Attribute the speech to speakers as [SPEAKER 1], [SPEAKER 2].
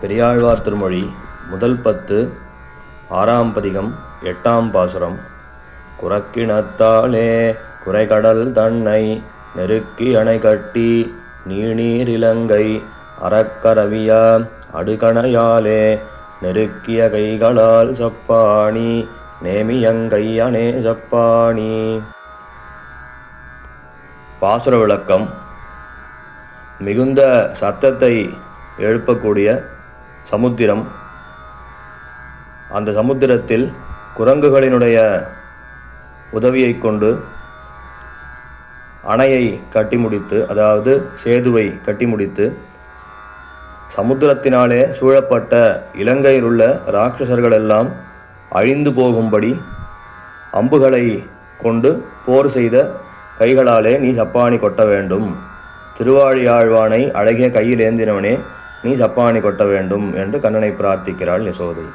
[SPEAKER 1] பெரியாழ்வார் திருமொழி முதல் பத்து ஆறாம் பதிகம் எட்டாம் பாசுரம். குறக்கிணத்தாலே குறைகடல் தன்னை நெருக்கி அணை கட்டி நீணீரிலங்கை அறக்கரவிய அடுகணையாலே நெருக்கிய கைகளால் சப்பாணி நேமியங்கையனே சப்பாணி. பாசுர விளக்கம். மிகுந்த சத்தத்தை எழுப்பக்கூடிய சமுத்திரம். அந்த சமுத்திரத்தில் குரங்குகளினுடைய உதவியை கொண்டு அணையை கட்டி முடித்து அதாவது சேதுவை கட்டி முடித்து சமுத்திரத்தினாலே சூழப்பட்ட இலங்கையில் உள்ள இராட்சசர்கள் எல்லாம் அழிந்து போகும்படி அம்புகளை கொண்டு போர் செய்த கைகளாலே நீ சப்பானி கொட்ட வேண்டும். திருவாழியாழ்வானை அழகிய கையில் ஏந்தினவனே நீ சப்பாணி கொட்ட வேண்டும் என்று கண்ணனை பிரார்த்திக்கிறாள் யசோதை.